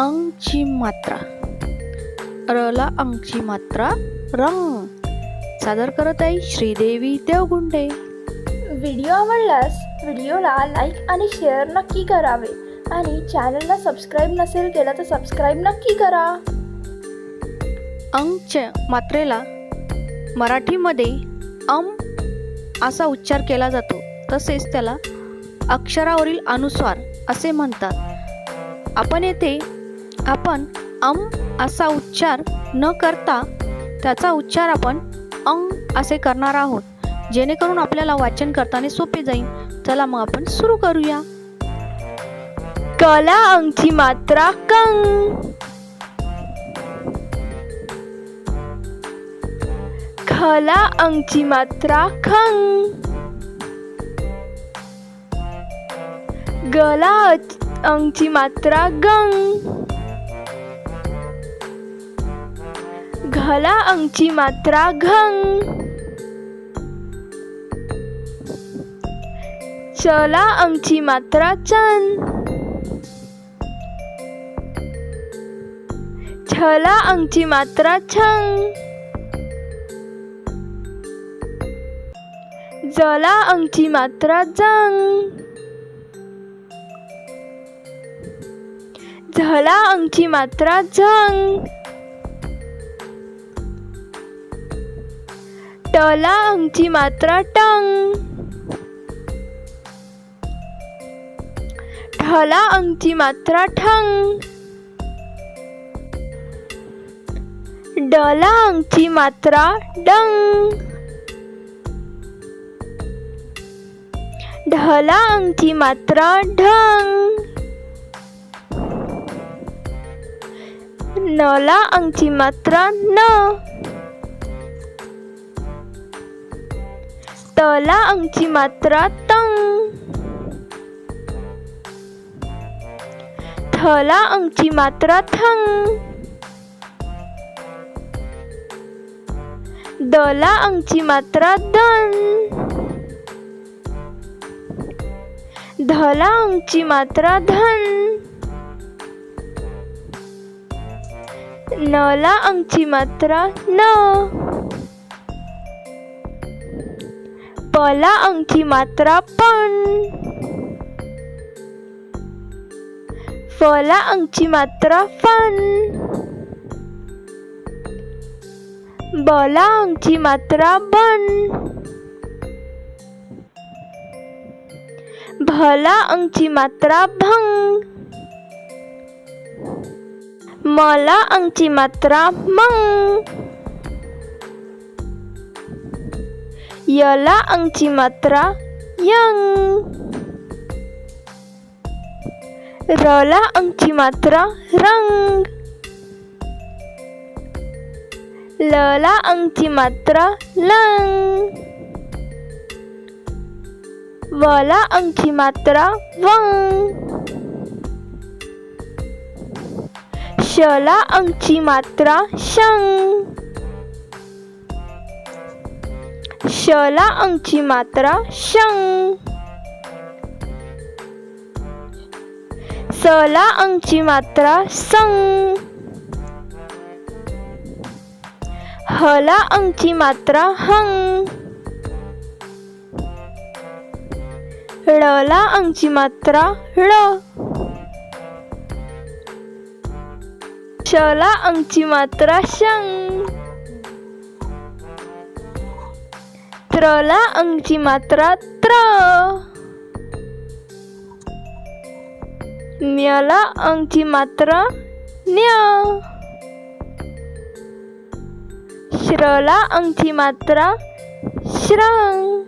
अंगची मात्रा. रला अंगची मात्रा रंग. सादर करत आहे श्रीदेवी देवगुंडे. व्हिडिओ आवडल्यास व्हिडिओला लाईक आणि शेअर नक्की करावे आणि चॅनलला सबस्क्राईब नसेल केलं तर सबस्क्राईब नक्की करा. अंगच्या मात्रेला मराठीमध्ये अम असा उच्चार केला जातो. तसेच त्याला अक्षरावरील अनुस्वार असे म्हणतात. आपण येथे आपण अम असा उच्चार न करता त्याचा उच्चार आपण अंग असे करणार आहोत. जेणेकरून आपल्याला वाचन करताना सोपे जाईल. चला मग आपण सुरू करूया. कला अंगची मात्रा कंग खला अंगची मात्रा खंग गला अंगची मात्रा गंग घला अंगची मात्रा घंग चला अंगची मात्रा चन छला अंगची मात्रा छंग जला अंगची मात्रा जंग झला अंगची मात्रा झंग टला अंगची मात्रा टंग. ठला अंगची मात्रा ठंग. डला अंगची मात्रा डंग. ढला अंगची मात्रा ढंग. नला अंगची मात्रा न. Tolak ang cimatratang Tolak ang cimatratang Dola ang cimatradan Dola ang cimatradan Nola ang cimatra no नला अंगची मात्रा न पला अंगची मात्रा पण फला अंगची मात्रा फन बला अंगची मात्रा बन भला अंगची मात्रा भंग मला अंगची मात्रा मंग यला अंगची मात्रा यंग रला अंगची मात्रा रंग लला अंगची मात्रा लंग वला अंगची मात्रा वंग शला अंगची मात्रा शला अंगची मात्रा शंग सला अंगची मात्रा संग हला अंगची मात्रा हंग ळला अंगची मात्रा ळ शला अंगची मात्रा शंग त्रला अंगची मात्रा त्र न्यला अंगची मात्रा न्य श्रला अंगची मात्रा श्रंग